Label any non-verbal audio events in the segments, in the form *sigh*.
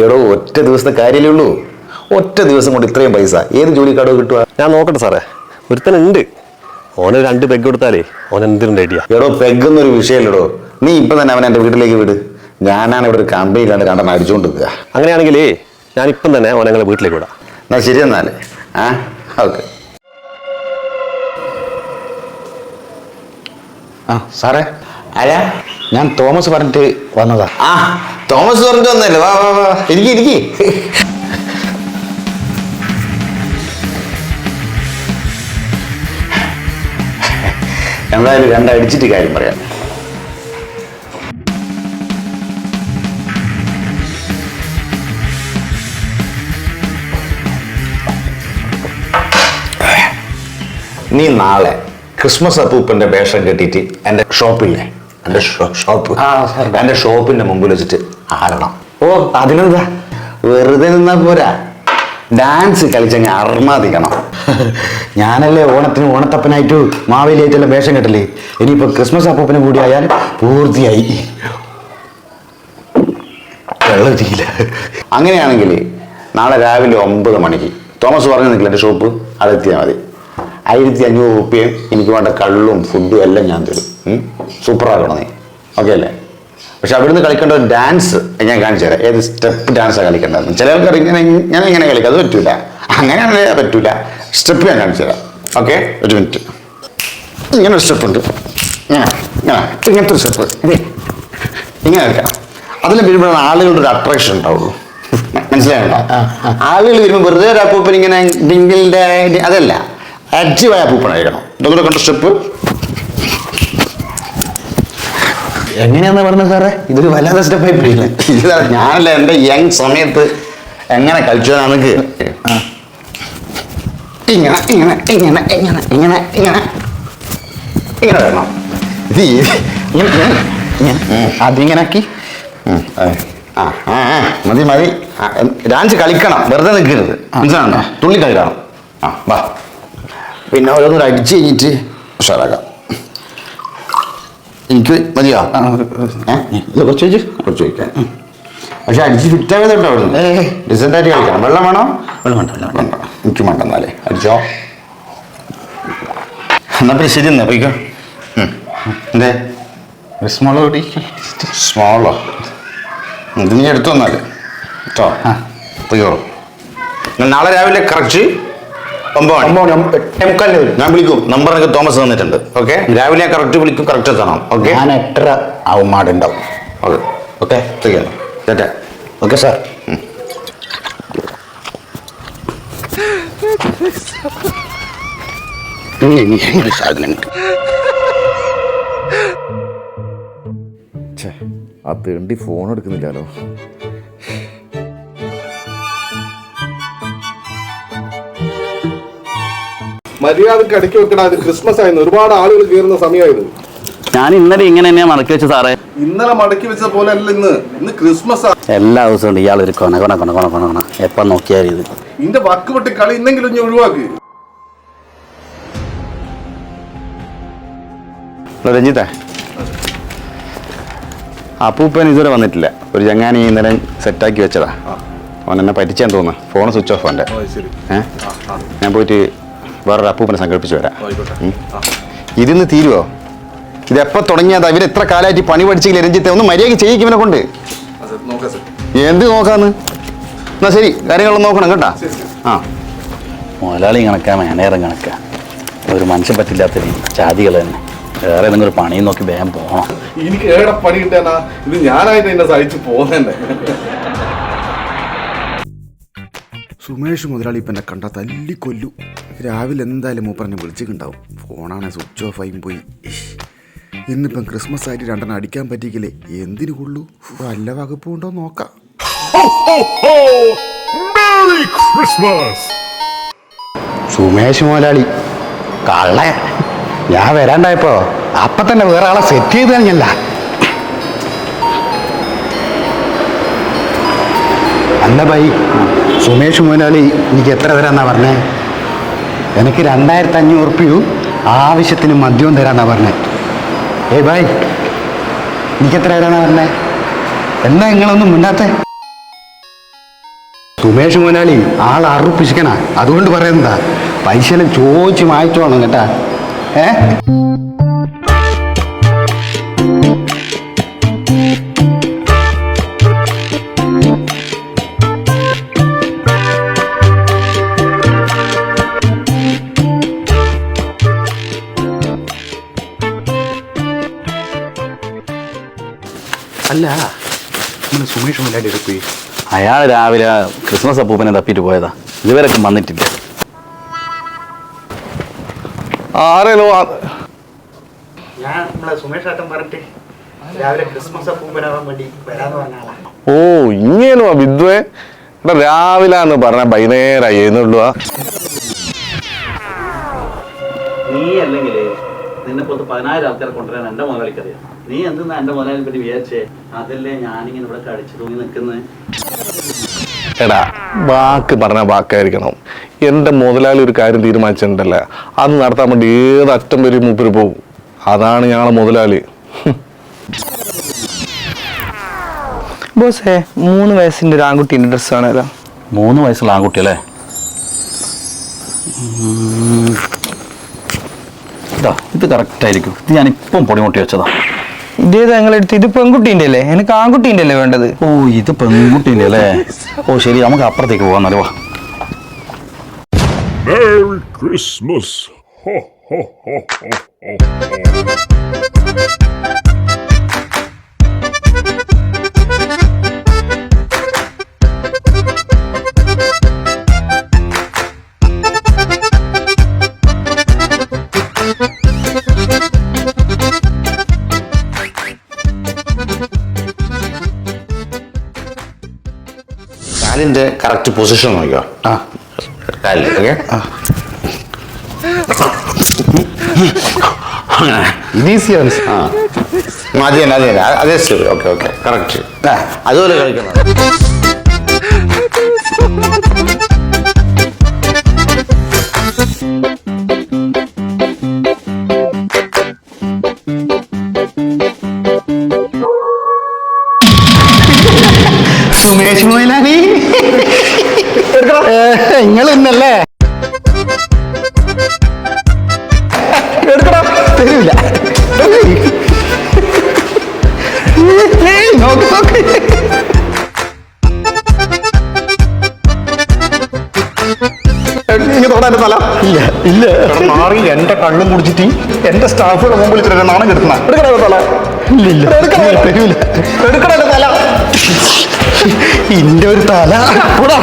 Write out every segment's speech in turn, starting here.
എടോ ഒറ്റ ദിവസത്തെ കാര്യമല്ലേ ഉള്ളൂ. ഒറ്റ ദിവസം കൊണ്ട് ഇത്രയും പൈസ. ഏത് ജോലിക്കാടോ കിട്ടുക? ഞാൻ നോക്കട്ടെ സാറേ. ഒരുത്തനുണ്ട്. ഓന് രണ്ട് പെഗ് കൊടുത്താലേ ഓൻ എന്തിനും റെഡിയാ എടോ പെഗ് എന്നൊരു വിഷയമല്ലടോ. നീ ഇപ്പം തന്നെ അവൻ എന്റെ വീട്ടിലേക്ക് വിട്. ഞാനാണ് ഇവിടെ ഒരു കമ്പനി കണ്ട് കണ്ടെന്ന് അടിച്ചുകൊണ്ട് നിൽക്കുക അങ്ങനെയാണെങ്കിലേ ഞാൻ ഇപ്പം തന്നെ ഓനെ ഞങ്ങളെ വീട്ടിലേക്ക് വിടാം. എന്നാ ശരി എന്നാൽ ആ ഓക്കെ. ആ സാറേ. ആരാ? ഞാൻ തോമസ് പറഞ്ഞിട്ട് വന്നതാ. ആ തോമസ് പറഞ്ഞിട്ട് വന്നല്ലേ വാ വാ വാ. ഇരിക്കി ഇരിക്കി. എന്തായാലും രണ്ടടിച്ചിട്ട് കാര്യം പറയാം. നീ നാളെ ക്രിസ്മസ് അപ്പൂപ്പന്റെ വേഷം കെട്ടിയിട്ട് എന്റെ ഷോപ്പില്ലേ? എന്റെ ഷോപ്പ്. എന്റെ ഷോപ്പിന്റെ മുമ്പിൽ വെച്ചിട്ട് ആടണം. ഓ അതിനെന്താ? വെറുതെ നിന്നാ പോരാ. ഡാൻസ് കളിച്ചങ്ങ് അർമാദിക്കണം. ഞാനല്ലേ ഓണത്തിന് ഓണത്തപ്പനായിട്ട് മാവേലിയായിട്ടെല്ലാം വേഷം കെട്ടല്ലേ ഇനിയിപ്പോ ക്രിസ്മസ് അപ്പൂപ്പന് കൂടി ആയാൽ പൂർത്തിയായി. അങ്ങനെയാണെങ്കിൽ നാളെ രാവിലെ ഒമ്പത് മണിക്ക് തോമസ് പറഞ്ഞു നിൽക്കില്ല എന്റെ ഷോപ്പ് അതെത്തിയാൽ മതി. ആയിരത്തി അഞ്ഞൂറ് റുപ്യയും എനിക്ക് വേണ്ട കള്ളും ഫുഡും എല്ലാം ഞാൻ തരും? സൂപ്പറാക്കണം നീ. ഓക്കെ അല്ലേ? പക്ഷെ അവിടുന്ന് കളിക്കേണ്ട ഒരു ഡാൻസ് ഞാൻ കാണിച്ചു തരാം. ഏത് സ്റ്റെപ്പ് ഡാൻസാണ് കളിക്കേണ്ടത്? ചിലർക്ക് ഇങ്ങനെ ഞാൻ ഇങ്ങനെ കളിക്കാം. അത് പറ്റൂല. അങ്ങനെയാണെങ്കിൽ പറ്റൂല. സ്റ്റെപ്പ് ഞാൻ കാണിച്ചു തരാം. ഓക്കെ ഒരു മിനിറ്റ് ഇങ്ങനെ ഒരു സ്റ്റെപ്പ് ഉണ്ട്. ഇങ്ങനെ ഇങ്ങനെ. ഇങ്ങനത്തെ ഒരു സ്റ്റെപ്പ് ഇങ്ങനെ. കളിക്കാം അതിൽ വരുമ്പോഴാണ് ആളുകളുടെ ഒരു അട്രാക്ഷൻ ഉണ്ടാവുള്ളൂ. മനസ്സിലായോ? ആളുകൾ വരുമ്പോൾ വെറുതെ ഒരു അപ്പൂപ്പൻ ഇങ്ങനെ ഡിങ്കിളിന്റെ അതല്ല. ആക്റ്റീവായ അപ്പൂപ്പനായിരിക്കണം ഇതൊക്കെ കണ്ട? സ്റ്റെപ്പ് എങ്ങനെയാന്ന് പറഞ്ഞത് സാറേ? ഇതൊരു വല്ലാതെ സ്റ്റെപ്പായി പോയില്ലേ? ഞാനല്ല എന്റെ യങ് സമയത്ത് എങ്ങനെ കളിച്ചതാണ് ഇങ്ങനെ ഇങ്ങനെ ഇങ്ങനെ ഇങ്ങനെ ഇങ്ങനെ ഇങ്ങനെ. ഇങ്ങനെ വരണം. ഇത് ഇങ്ങനെ അതിങ്ങനെ ആക്കി. ആ. ആ മതി മതി. ഡാൻസ് കളിക്കണം. വെറുതെ നിൽക്കരുത്. മനസ്സിലാണോ തുള്ളി കളിക്കണം. ആ വാ. പിന്നെ ഓരോന്നൂടെ അടിച്ച് കഴിഞ്ഞിട്ട് ഉഷാറാക്കാം. എനിക്ക് മതിയോ? കുറച്ച് വെച്ച് കുറച്ച് വയ്ക്കാം പക്ഷെ അടിച്ച് ഫിറ്റായതുണ്ടോ അവിടുന്ന്? ഏയ്. ഡിസന്റായിട്ട് കളിക്കണം. വെള്ളം വേണോ? വെള്ളം വേണ്ട വെള്ളം വേണ്ട. എനിക്ക് വേണ്ട എന്നാലേ. അടിച്ചോ. എന്നാ പിന്നെ ശരി എന്നാ പോയിക്കോ. എന്തേ? സ്മോളോ കൂടി സ്മോളോ ഇത് നീ എടുത്തു വന്നാൽ കേട്ടോ പോയിക്കോളൂ. നാളെ രാവിലെ കറക്റ്റ് ഒമ്പത് മണി എട്ടേ മുക്കാലിന് വരും ഞാൻ വിളിക്കും. നമ്പർ എനിക്ക് തോമസ് തന്നിട്ടുണ്ട്. ഓക്കെ. രാവിലെ കറക്റ്റ് വിളിക്കും കറക്റ്റ് എത്തണം ഓക്കെ? ഞാൻ എട്ടര ആവും മാടുണ്ടാവും ഓക്കെ? ഓക്കെ ചേട്ടാ. Okay sir. സാധനം ആ തേണ്ടി ഫോൺ എടുക്കുന്നില്ലല്ലോ. മര്യാദയ്ക്ക് അടക്കി വെക്കടാ ഇത് ക്രിസ്മസ് ആയിരുന്നു. ഒരുപാട് ആളുകൾ കയറുന്ന സമയമായിരുന്നു. ഞാൻ ഇന്നലെ ഇങ്ങനെ തന്നെയാ മടക്കി വെച്ച സാറേ. ഇന്നലെ മടക്കി വെച്ച പോലെ അല്ല ഇന്ന്. ഇന്ന് ക്രിസ്മസ് ആണ് എല്ലാ ദിവസവും ഉണ്ട് ഇയാൾ ഒരു കൊണ കൊണ കൊണ കൊണ കൊണ കൊണ. എപ്പം നോക്കിയാലും ഇത്. ഇന്റെ വക്ക് വിട്ട് കളി ഇന്നെങ്കിലും ഇനി ഒഴിവാക്ക്. രഞ്ജിത്തേ. അപ്പൂപ്പൻ ഇതുവരെ വന്നിട്ടില്ല. ഒരു ചങ്ങാനി ഇന്നലെ സെറ്റാക്കി വെച്ചതാ. അവൻ എന്നെ പറ്റിച്ചാൻ തോന്നുന്നു. ഫോൺ സ്വിച്ച് ഓഫ് അവന്റെ. ഏഹ് ഞാൻ പോയിട്ട് വേറൊരു അപ്പൂപ്പനെ സംഘടിപ്പിച്ച് വരാം. ഇതിന്ന് തീരുവോ? ഇതെപ്പോൾ തുടങ്ങിയാ ഇവർ എത്ര കാലമായിട്ട് പണി പഠിച്ചില്ല രഞ്ജിത്തെ ഒന്ന് മര്യാദ ചെയ്യിക്കും ഇവനെ കൊണ്ട്. എന്ത് നോക്കാന്ന്? എന്നാ ശരി കാര്യങ്ങളൊന്നും നോക്കണം കേട്ടാ. ആ. മുതലാളി കണക്കാ മാനേജറും കണക്കാ. ഒരു മനുഷ്യൻ പറ്റില്ലാത്ത ജാതികൾ തന്നെ. വേറെ ഏതെങ്കിലും ഒരു പണിയും നോക്കി വേഗം പോകണം. എനിക്ക് ഏടെ പണി കിട്ടാനാ ഇത് ഞാനായിട്ട് എന്നെ സഹിച്ചു പോന്നെ സുമേഷ് മുതലാളി ഇപ്പം എന്നെ കണ്ടാൽ തല്ലിക്കൊല്ലു. രാവിലെ എന്തായാലും മൂപ്പറിനെ വിളിച്ചിട്ടുണ്ടാവും. ഫോണാണെ സ്വിച്ച് ഓഫ് ആയി പോയി. ഇന്നിപ്പം ക്രിസ്മസ് ആയിട്ട് രണ്ടെണ്ണം അടിക്കാൻ പറ്റിയില്ലേ എന്തിനു കൊള്ളു? വല്ല വകുപ്പുണ്ടോ നോക്കാം. സുമേഷ് മുതലാളി കള്ള ഞാൻ വരാണ്ടായപ്പോ അപ്പൊ തന്നെ വേറെ ആളെ സെറ്റ് ചെയ്ത് കഴിഞ്ഞല്ല അല്ല ബൈ. സുമേഷ് മുതലാളി എനിക്ക് എത്ര തരാന്നാ പറഞ്ഞേ? എനിക്ക് രണ്ടായിരത്തി അഞ്ഞൂറ് ഉറുപ്പിയും ആവശ്യത്തിന് മദ്യവും തരാന്നാ പറഞ്ഞേ. ഏയ് ബായ് എനിക്ക് എത്ര തരാന്നാ പറഞ്ഞേ? എന്നാ നിങ്ങളൊന്നും മിണ്ടാത്തേ? സുമേഷ് മുതലാളി ആൾ അറുപ്പിച്ചിക്കണ അതുകൊണ്ട് പറയുന്നതാ പൈസ ചോദിച്ച് വാങ്ങിച്ചോണം കേട്ടാ. ഏ? അല്ല നമ്മുടെ സുമേഷ് മുതലാളി എടുപ്പി അയാൾ രാവിലെ ക്രിസ്മസ് അപ്പൂപ്പനെ തപ്പിയിട്ട് പോയതാ. ഇതുവരെക്കും വന്നിട്ടില്ല. ആരേലോ ഞാൻ നമ്മളെ സുമേഷ് ഏട്ടൻ പറഞ്ഞിട്ട് രാവിലെ ക്രിസ്മസ് അപ്പൂപ്പനാവാൻ വേണ്ടി വരാന്ന് ഓ ഇങ്ങനെയോ വിദ്വേ? എടാ രാവിലെ എന്ന് പറഞ്ഞ വൈകുന്നേരം എഴുന്നുള്ളുവാ നീ അല്ലെങ്കിൽ നിന്നെ പോലത്തെ പതിനായിരം ആൾക്കാരെ കൊണ്ടുവരാൻ എന്റെ മുതലാളിക്കറിയാം നീ എന്തെന്നാ എന്റെ മുതലാളിനെ പറ്റി വിചാരിച്ചേ? അതല്ലേ ഞാനിങ്ങനെ ഇവിടെ കടിച്ചു തൂങ്ങി നിൽക്കുന്നത് എടാ വാക്ക് പറഞ്ഞ വാക്കായിരിക്കണം. എന്റെ മുതലാളി ഒരു കാര്യം തീരുമാനിച്ചിട്ടുണ്ടല്ലേ? അത് നടത്താൻ വേണ്ടി ഏത് അറ്റം വരെ മൂപ്പര് പോകും? അതാണ് ഞങ്ങളെ മുതലാളി. ബോസേ മൂന്ന് വയസ്സിന്റെ ഒരു ആൺകുട്ടീന്റെ ഡ്രസ്സ് ആണല്ലോ മൂന്ന് വയസ്സുള്ള ആൺകുട്ടി അല്ലേ? ഇതാ ഇത് കറക്റ്റ് ആയിരിക്കും. ഇത് ഞാൻ ഇപ്പം പൊടിമുട്ടി വെച്ചതാ. ഇതേത് ഞങ്ങളെടുത്ത് ഇത് പെൺകുട്ടീന്റെ അല്ലേ? എനിക്ക് ആൺകുട്ടീന്റെ അല്ലേ വേണ്ടത്? ഓ ഇത് പെൺകുട്ടീന്റെ അല്ലേ? ഓ ശരി നമുക്ക് അപ്പുറത്തേക്ക് പോകാം വാ. Merry Christmas. Ho, ho, ho, ho, ho. കാലിന്റെ കറക്റ്റ് പൊസിഷൻ നോക്കിയോ ആ. കാലിൽ ഓക്കെ? ഇത് ഈസിയാണ് ആ. അത് തന്നെ അത് അതേ സ്റ്റെപ്പ് ഓക്കെ ഓക്കെ. കറക്റ്റ് അതുപോലെ കളിക്കണം. സുമേഷ് മുതലാളി നിങ്ങൾ ഇന്നല്ലേ എടുക്കടാ. തരൂല. നോക്ക് നോക്ക്. തൊടാൻ തല. ഇല്ല ഇല്ല. മാറി എന്റെ കണ്ണും കുടിച്ചിട്ട് എന്റെ സ്റ്റാഫുകളെ മുമ്പിൽ വിളിച്ചിട്ട് നാണം കെടുക്കുന്ന എടുക്കണോ തല ഇല്ല ഇല്ല. എടുക്കണോ തല ഇന്റെ ഒരു തല. കൂടാ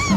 *laughs*